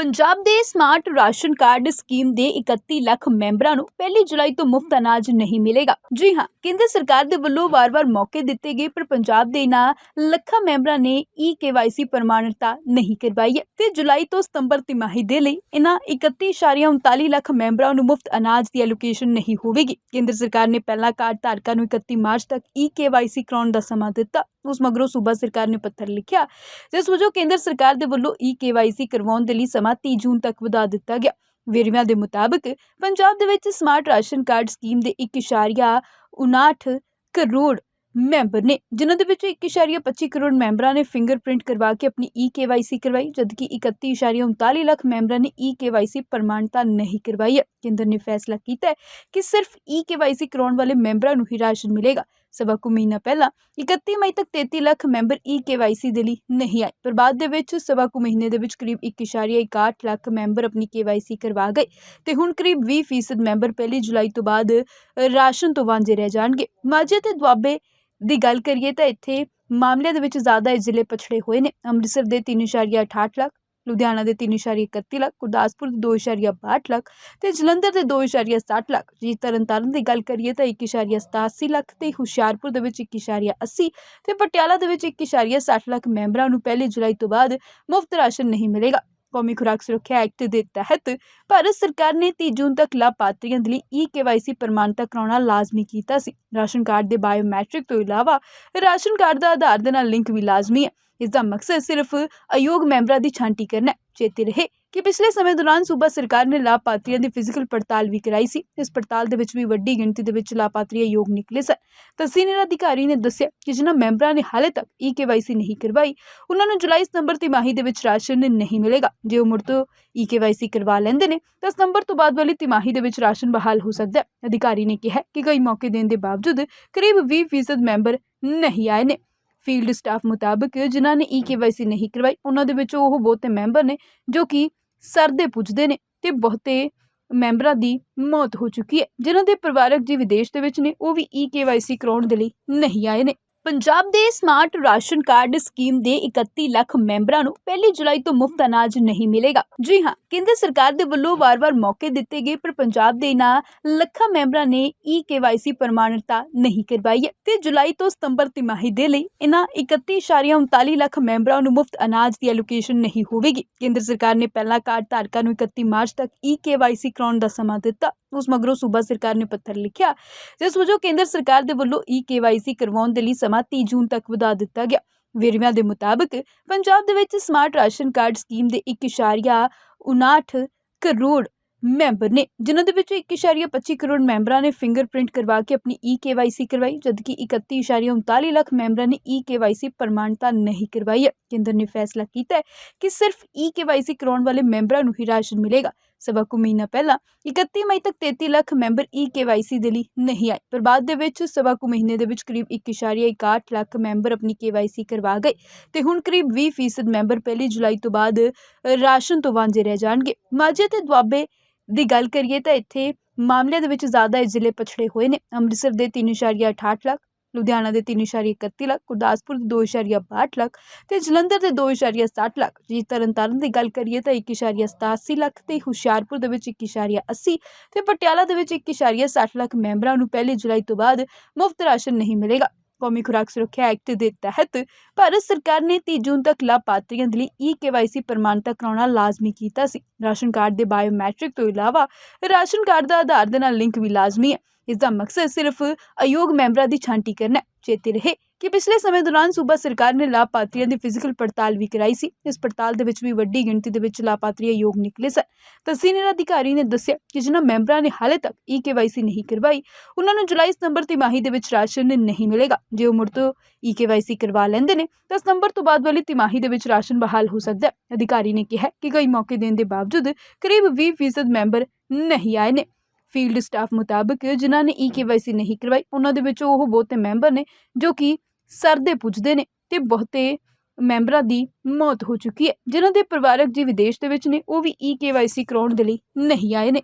ਪੰਜਾਬ ਦੇ smart ration card scheme ਦੇ 31 ਲੱਖ ਮੈਂਬਰਾਂ ਨੂੰ 1 ਜੁਲਾਈ ਤੋਂ ਮੁਫਤ ਅਨਾਜ ਨਹੀਂ ਮਿਲੇਗਾ। ਜੀ ਹਾਂ, ਕੇਂਦਰ ਸਰਕਾਰ ਦੇ ਵੱਲੋਂ ਵਾਰ-ਵਾਰ ਮੌਕੇ ਦਿੱਤੇ ਗਏ, ਪਰ ਪੰਜਾਬ ਦੇ ਇਹਨਾਂ ਲੱਖਾਂ ਮੈਂਬਰਾਂ ਨੇ ਈ ਕੇਵਾਈਸੀ ਪ੍ਰਮਾਣਿਕਤਾ ਨਹੀਂ ਕਰਵਾਈ ਹੈ। ਤੇ ਜੁਲਾਈ ਤੋਂ ਸਤੰਬਰ ਤਿਮਾਹੀ ਦੇ ਲਈ ਇਹਨਾਂ 31.39 ਲੱਖ ਮੈਂਬਰਾਂ ਨੂੰ ਮੁਫਤ ਅਨਾਜ ਦੀ ਐਲੋਕੇਸ਼ਨ ਨਹੀਂ ਹੋਵੇਗੀ। ਕੇਂਦਰ ਸਰਕਾਰ ਨੇ ਪਹਿਲਾਂ ਕਾਰਡ ਧਾਰਕਾਂ ਨੂੰ 31 ਮਾਰਚ ਤੱਕ ਈ ਕੇਵਾਈਸੀ ਕਰਾਉਣ ਦਾ ਸਮਾਂ ਦਿੱਤਾ। ਉਸ ਮਗਰੋਂ ਸੂਬਾ ਸਰਕਾਰ ਨੇ ਪੱਤਰ ਲਿਖਿਆ, ਜਿਸ ਵਜੋਂ ਕੇਂਦਰ ਸਰਕਾਰ ਦੇ ਵੱਲੋਂ ਈ ਕੇਵਾਈਸੀ ਕਰਵਾਉਣ ਦੇ ਲਈ ਸਮਾਂ 30 ਜੂਨ ਤੱਕ ਵਧਾ ਦਿੱਤਾ ਗਿਆ। ਵੇਰਵਿਆਂ ਦੇ ਮੁਤਾਬਕ ਪੰਜਾਬ ਦੇ ਵਿੱਚ ਸਮਾਰਟ ਰਾਸ਼ਨ ਕਾਰਡ ਸਕੀਮ ਦੇ 1.59 ਕਰੋੜ ਮੈਂਬਰ ਨੇ, ਜਿਨ੍ਹਾਂ ਦੇ ਵਿੱਚੋਂ 1.25 ਕਰੋੜ ਮੈਂਬਰਾਂ ਨੇ ਫਿੰਗਰਪ੍ਰਿੰਟ ਕਰਵਾ ਕੇ ਆਪਣੀ ਈ ਕੇਵਾਈਸੀ ਕਰਵਾਈ, ਜਦਕਿ 31.39 ਲੱਖ ਮੈਂਬਰਾਂ ਨੇ ਈ ਕੇਵਾਈਸੀ ਪ੍ਰਮਾਣਤਾ ਨਹੀਂ ਕਰਵਾਈ ਹੈ। ਕੇਂਦਰ ਨੇ ਫੈਸਲਾ ਕੀਤਾ ਹੈ ਕਿ ਸਿਰਫ ਈ ਕੇਵਾਈਸੀ ਕਰਾਉਣ ਵਾਲੇ ਮੈਂਬਰਾਂ ਨੂੰ ਹੀ ਰਾਸ਼ਨ ਮਿਲੇਗਾ। ਸਵਾ ਕੁ ਮਹੀਨਾ ਪਹਿਲਾਂ। 31 ਮਈ ਤੱਕ 33 ਲੱਖ ਮੈਂਬਰ ਈ ਕੇਵਾਈਸੀ ਦੇ ਲਈ ਨਹੀਂ ਆਏ। ਪਰ ਬਾਅਦ ਦੇ ਵਿੱਚ ਸਵਾ ਕੁ ਮਹੀਨੇ ਦੇ ਵਿੱਚ ਕਰੀਬ 1.61 ਲੱਖ ਮੈਂਬਰ ਆਪਣੀ ਕੇਵਾਈਸੀ ਕਰਵਾ ਗਏ ਤੇ ਹੁਣ ਕਰੀਬ 20% ਮੈਂਬਰ ਪਹਿਲੀ ਜੁਲਾਈ ਤੋਂ ਬਾਅਦ ਰਾਸ਼ਨ ਤੋਂ ਵਾਂਝੇ ਰਹਿ ਜਾਣਗੇ। ਮਾਝੇ ਤੇ ਦੁਆਬੇ ਦੀ ਗੱਲ ਕਰੀਏ ਤਾਂ ਇੱਥੇ ਮਾਮਲਿਆਂ ਦੇ ਵਿੱਚ ਜ਼ਿਆਦਾ ਇਹ ਜ਼ਿਲ੍ਹੇ ਪਛੜੇ ਹੋਏ ਨੇ। ਅੰਮ੍ਰਿਤਸਰ ਦੇ 3.68 ਲੱਖ ਲੁਧਿਆਣਾ ਦੇ 3.31 ਲੱਖ, ਗੁਰਦਾਸਪੁਰ ਦੇ 2.62 ਲੱਖ ਤੇ ਜਲੰਧਰ ਦੇ 2.60 ਲੱਖ। ਜੀ ਤਰਨਤਾਰਨ ਦੀ ਗੱਲ ਕਰੀਏ ਤਾਂ 1.87 ਲੱਖ ਤੇ ਹੁਸ਼ਿਆਰਪੁਰ ਦੇ ਵਿੱਚ 1.80 ਤੇ ਪਟਿਆਲਾ ਦੇ ਵਿੱਚ 1.60 ਲੱਖ ਮੈਂਬਰਾਂ ਨੂੰ ਪਹਿਲੀ ਜੁਲਾਈ ਤੋਂ ਬਾਅਦ ਮੁਫਤ ਰਾਸ਼ਨ ਨਹੀਂ ਮਿਲੇਗਾ। ਕੌਮੀ ਖੁਰਾਕ ਸੁਰੱਖਿਆ ਐਕਟ ਦੇ ਤਹਿਤ ਭਾਰਤ ਸਰਕਾਰ ਨੇ 30 ਜੂਨ ਤੱਕ ਲਾਭਪਾਤਰੀਆਂ ਦੇ ਲਈ ਈ ਕੇਵਾਈਸੀ ਪ੍ਰਮਾਣਤਾ ਕਰਾਉਣਾ ਲਾਜ਼ਮੀ ਕੀਤਾ ਸੀ। ਰਾਸ਼ਨ ਕਾਰਡ ਦੇ ਬਾਇਓਮੈਟ੍ਰਿਕ ਤੋਂ ਇਲਾਵਾ ਰਾਸ਼ਨ ਕਾਰਡ ਦਾ ਆਧਾਰ ਦੇ ਨਾਲ ਲਿੰਕ ਵੀ ਲਾਜ਼ਮੀ ਹੈ। ਇਸ ਦਾ ਮਕਸਦ ਸਿਰਫ ਅਯੋਗ ਮੈਂਬਰਾਂ ਦੀ ਛਾਂਟੀ ਕਰਨਾ ਹੈ। ਚੇਤੇ ਰਹੇ ਕਿ ਪਿਛਲੇ ਸਮੇਂ ਦੌਰਾਨ ਸੂਬਾ ਸਰਕਾਰ ਨੇ ਲਾਭਪਾਤਰੀਆਂ ਦੀ ਫਿਜ਼ੀਕਲ ਪੜਤਾਲ ਵੀ ਕਰਾਈ ਸੀ। ਇਸ ਪੜਤਾਲ ਦੇ ਵਿੱਚ ਵੀ ਵੱਡੀ ਗਿਣਤੀ ਦੇ ਵਿੱਚ ਲਾਭਪਾਤਰੀ ਅਯੋਗ ਨਿਕਲੇ ਸਨ। ਤਾਂ ਸੀਨੀਅਰ ਅਧਿਕਾਰੀ ਨੇ ਦੱਸਿਆ ਕਿ ਜਿਨ੍ਹਾਂ ਮੈਂਬਰਾਂ ਨੇ ਹਾਲੇ ਤੱਕ ਈ ਕੇਵਾਈਸੀ ਨਹੀਂ ਕਰਵਾਈ, ਉਹਨਾਂ ਨੂੰ ਜੁਲਾਈ ਸਤੰਬਰ ਤਿਮਾਹੀ ਦੇ ਵਿੱਚ ਰਾਸ਼ਨ ਨਹੀਂ ਮਿਲੇਗਾ। ਜੇ ਉਹ ਮੁੜ ਤੋਂ ਈ ਕੇਵਾਈਸੀ ਕਰਵਾ ਲੈਂਦੇ ਨੇ, ਤਾਂ ਸਤੰਬਰ ਤੋਂ ਬਾਅਦ ਵਾਲੀ ਤਿਮਾਹੀ ਦੇ ਵਿੱਚ ਰਾਸ਼ਨ ਬਹਾਲ ਹੋ ਸਕਦਾ ਹੈ। ਅਧਿਕਾਰੀ ਨੇ ਕਿਹਾ ਕਿ ਕਈ ਮੌਕੇ ਦੇਣ ਦੇ ਬਾਵਜੂਦ ਕਰੀਬ 20% ਮੈਂਬਰ ਨਹੀਂ ਆਏ ਨੇ। ਫੀਲਡ ਸਟਾਫ ਮੁਤਾਬਕ ਜਿਨ੍ਹਾਂ ਨੇ ਈ ਕੇਵਾਈਸੀ ਨਹੀਂ ਕਰਵਾਈ, ਉਹਨਾਂ ਦੇ ਵਿੱਚੋਂ ਉਹ ਬਹੁਤੇ ਮੈਂਬਰ ਨੇ, ਜੋ ਕਿ ਸਰਦੇ ਪੁੱਜਦੇ ਨੇ ਤੇ ਬਹੁਤੇ ਮੈਂਬਰਾਂ ਦੀ ਮੌਤ ਹੋ ਚੁੱਕੀ ਹੈ। ਜਿਨ੍ਹਾਂ ਦੇ ਪਰਿਵਾਰਕ ਜੀ ਵਿਦੇਸ਼ ਦੇ ਵਿੱਚ ਨੇ, ਉਹ ਵੀ ਈ ਕੇਵਾਈਸੀ ਕਰਾਉਣ ਦੇ ਲਈ ਨਹੀਂ ਆਏ ਨੇ। ਪੰਜਾਬ ਦੇ ਸਮਾਰਟ ਰਾਸ਼ਨ ਕਾਰਡ ਸਕੀਮ ਦੇ 31 ਲੱਖ ਮੈਂਬਰਾਂ ਨੂੰ ਪਹਿਲੀ ਜੁਲਾਈ ਤੋਂ ਮੁਫਤ ਅਨਾਜ ਨਹੀਂ ਮਿਲੇਗਾ। ਜੀ ਹਾਂ, ਕੇਂਦਰ ਸਰਕਾਰ ਦੇ ਵੱਲੋਂ ਵਾਰ-ਵਾਰ ਮੌਕੇ ਦਿੱਤੇ ਗਏ, ਪਰ ਪੰਜਾਬ ਦੇ ਇਹਨਾਂ ਲੱਖਾਂ ਮੈਂਬਰਾਂ ਨੇ ਈ ਕੇਵਾਈਸੀ ਪ੍ਰਮਾਣਿਕਤਾ ਨਹੀਂ ਕਰਵਾਈ ਹੈ। ਤੇ ਜੁਲਾਈ ਤੋਂ ਸਤੰਬਰ ਤਿਮਾਹੀ ਦੇ ਲਈ ਇਹਨਾਂ 31.39 ਲੱਖ ਮੈਂਬਰਾਂ ਨੂੰ ਮੁਫਤ ਅਨਾਜ ਦੀ ਐਲੋਕੇਸ਼ਨ ਨਹੀਂ ਹੋਵੇਗੀ। ਕੇਂਦਰ ਸਰਕਾਰ ਨੇ ਪਹਿਲਾਂ ਕਾਰਡ ਧਾਰਕਾਂ ਨੂੰ 31 ਮਾਰਚ ਤੱਕ ਈ ਕੇਵਾਈਸੀ ਕਰਾਉਣ ਦਾ ਸਮਾਂ ਦਿੱਤਾ। ਉਸ ਮਗਰੋਂ ਸੂਬਾ ਸਰਕਾਰ ਨੇ ਪੱਤਰ ਲਿਖਿਆ, ਜਿਸ ਵਜੋਂ ਕੇਂਦਰ ਸਰਕਾਰ ਦੇ ਵੱਲੋਂ ਈ ਕੇਵਾਈਸੀ ਕਰਵਾਉਣ ਦੇ ਲਈ ਸਮਾਂ 30 ਜੂਨ ਤੱਕ ਵਧਾ ਦਿੱਤਾ ਗਿਆ। ਵੇਰਵਿਆਂ ਦੇ ਮੁਤਾਬਕ ਪੰਜਾਬ ਦੇ ਵਿੱਚ ਸਮਾਰਟ ਰਾਸ਼ਨ ਕਾਰਡ ਸਕੀਮ ਦੇ 1.59 ਕਰੋੜ ਮੈਂਬਰ ਨੇ, ਜਿਨ੍ਹਾਂ ਦੇ ਵਿੱਚੋਂ 1.25 ਕਰੋੜ ਮੈਂਬਰਾਂ ਨੇ ਫਿੰਗਰਪ੍ਰਿੰਟ ਕਰਵਾ ਕੇ ਆਪਣੀ ਈ ਕੇਵਾਈਸੀ ਕਰਵਾਈ, ਜਦਕਿ 31.39 ਲੱਖ ਮੈਂਬਰਾਂ ਨੇ ਈ ਕੇਵਾਈਸੀ ਪ੍ਰਮਾਣਤਾ ਨਹੀਂ ਕਰਵਾਈ ਹੈ। ਕੇਂਦਰ ਨੇ ਫੈਸਲਾ ਕੀਤਾ ਹੈ ਕਿ ਸਿਰਫ ਈ ਕੇਵਾਈਸੀ ਕਰਾਉਣ ਵਾਲੇ ਮੈਂਬਰਾਂ ਨੂੰ ਹੀ ਰਾਸ਼ਨ ਮਿਲੇਗਾ। ਸਵਾ ਕੁ ਮਹੀਨਾ ਪਹਿਲਾਂ 31 ਮਈ ਤੱਕ 33 ਲੱਖ ਮੈਂਬਰ ਈ ਕੇਵਾਈਸੀ ਦੇ ਲਈ ਨਹੀਂ ਆਏ, ਪਰ ਬਾਅਦ ਦੇ ਵਿੱਚ ਸਵਾ ਕੁ ਮਹੀਨੇ ਦੇ ਵਿੱਚ ਕਰੀਬ 1.61 ਲੱਖ ਮੈਂਬਰ ਆਪਣੀ ਕੇਵਾਈਸੀ ਕਰਵਾ ਗਏ ਤੇ ਹੁਣ ਕਰੀਬ 20% ਮੈਂਬਰ ਪਹਿਲੀ ਜੁਲਾਈ ਤੋਂ ਬਾਅਦ ਰਾਸ਼ਨ ਤੋਂ ਵਾਂਝੇ ਰਹਿ ਜਾਣਗੇ। ਮਾਝੇ ਤੇ ਦੁਆਬੇ ਦੀ ਗੱਲ ਕਰੀਏ ਤਾਂ ਇੱਥੇ ਮਾਮਲਿਆਂ ਦੇ ਵਿੱਚ ਜ਼ਿਆਦਾ ਇਹ ਜ਼ਿਲ੍ਹੇ ਪਛੜੇ ਹੋਏ ਨੇ। ਅੰਮ੍ਰਿਤਸਰ ਦੇ 3.68 ਲੱਖ ਲੁਧਿਆਣਾ ਦੇ 3.31 ਲੱਖ, ਗੁਰਦਾਸਪੁਰ ਦੇ 2.62 ਲੱਖ ਤੇ ਜਲੰਧਰ ਦੇ 2.60 ਲੱਖ। ਜੀ ਤਰਨਤਾਰਨ ਦੀ ਗੱਲ ਕਰੀਏ ਤਾਂ 1.87 ਲੱਖ ਤੇ ਹੁਸ਼ਿਆਰਪੁਰ ਦੇ ਵਿੱਚ 1.80 ਤੇ ਪਟਿਆਲਾ ਦੇ ਵਿੱਚ 1.60 ਲੱਖ ਮੈਂਬਰਾਂ ਨੂੰ ਪਹਿਲੀ ਜੁਲਾਈ ਤੋਂ ਬਾਅਦ ਮੁਫਤ ਰਾਸ਼ਨ ਨਹੀਂ ਮਿਲੇਗਾ। ਕੌਮੀ ਖੁਰਾਕ ਸੁਰੱਖਿਆ ਐਕਟ ਦੇ ਤਹਿਤ ਭਾਰਤ ਸਰਕਾਰ ਨੇ 30 ਜੂਨ ਤੱਕ ਲਾਭਪਾਤਰੀਆਂ ਦੇ ਲਈ ਈ ਕੇਵਾਈਸੀ ਪ੍ਰਮਾਣਤਾ ਕਰਾਉਣਾ ਲਾਜ਼ਮੀ ਕੀਤਾ ਸੀ। ਰਾਸ਼ਨ ਕਾਰਡ ਦੇ ਬਾਇਓਮੈਟ੍ਰਿਕ ਤੋਂ ਇਲਾਵਾ ਰਾਸ਼ਨ ਕਾਰਡ ਦਾ ਆਧਾਰ ਦੇ ਨਾਲ ਲਿੰਕ ਵੀ ਲਾਜ਼ਮੀ ਹੈ। ਇਸ ਦਾ ਮਕਸਦ ਸਿਰਫ ਅਯੋਗ ਮੈਂਬਰਾਂ ਦੀ ਛਾਂਟੀ ਕਰਨਾ ਚੇਤੇ ਰਹੇ ਕਿ ਪਿਛਲੇ ਸਮੇਂ ਦੌਰਾਨ ਸੂਬਾ ਸਰਕਾਰ ਨੇ ਲਾਭਪਾਤਰੀਆਂ ਦੀ ਫਿਜ਼ੀਕਲ ਪੜਤਾਲ ਵੀ ਕਰਾਈ ਸੀ। ਇਸ ਪੜਤਾਲ ਦੇ ਵਿੱਚ ਵੀ ਵੱਡੀ ਗਿਣਤੀ ਦੇ ਵਿੱਚ ਲਾਭਪਾਤਰੀ ਯੋਗ ਨਿਕਲੇ ਸਨ। ਤਾਂ ਸੀਨੀਅਰ ਅਧਿਕਾਰੀ ਨੇ ਦੱਸਿਆ ਕਿ ਜਿਨ੍ਹਾਂ ਮੈਂਬਰਾਂ ਨੇ ਹਾਲੇ ਤੱਕ ਈ ਕੇਵਾਈਸੀ ਨਹੀਂ ਕਰਵਾਈ ਉਹਨਾਂ ਨੂੰ ਜੁਲਾਈ ਸਤੰਬਰ ਤਿਮਾਹੀ ਦੇ ਵਿੱਚ ਰਾਸ਼ਨ ਨਹੀਂ ਮਿਲੇਗਾ। ਜੇ ਉਹ ਮੁੜ ਤੋਂ ਈ ਕੇਵਾਈਸੀ ਕਰਵਾ ਲੈਂਦੇ ਨੇ, ਤਾਂ ਸਤੰਬਰ ਤੋਂ ਬਾਅਦ ਵਾਲੀ ਤਿਮਾਹੀ ਦੇ ਵਿੱਚ ਰਾਸ਼ਨ ਬਹਾਲ ਹੋ ਸਕਦਾ ਹੈ। ਅਧਿਕਾਰੀ ਨੇ ਕਿਹਾ ਕਿ ਕਈ ਮੌਕੇ ਦੇਣ ਦੇ ਬਾਵਜੂਦ ਕਰੀਬ 20% ਮੈਂਬਰ ਨਹੀਂ ਆਏ ਨੇ। ਫੀਲਡ ਸਟਾਫ ਮੁਤਾਬਕ ਜਿਨ੍ਹਾਂ ਨੇ ਈ ਕੇਵਾਈਸੀ ਨਹੀਂ ਕਰਵਾਈ ਉਹਨਾਂ ਦੇ ਵਿੱਚੋਂ ਉਹ ਬਹੁਤੇ ਮੈਂਬਰ ਨੇ, ਜੋ ਕਿ ਸਰਦੇ ਪੁੱਜਦੇ ਨੇ ਤੇ ਬਹੁਤੇ ਮੈਂਬਰਾਂ ਦੀ ਮੌਤ ਹੋ ਚੁੱਕੀ ਹੈ। ਜਿਨ੍ਹਾਂ ਦੇ ਪਰਿਵਾਰਕ ਜੀ ਵਿਦੇਸ਼ ਦੇ ਵਿੱਚ ਨੇ, ਉਹ ਵੀ ਈ ਕੇਵਾਈਸੀ ਕਰਾਉਣ ਦੇ ਲਈ ਨਹੀਂ ਆਏ ਨੇ।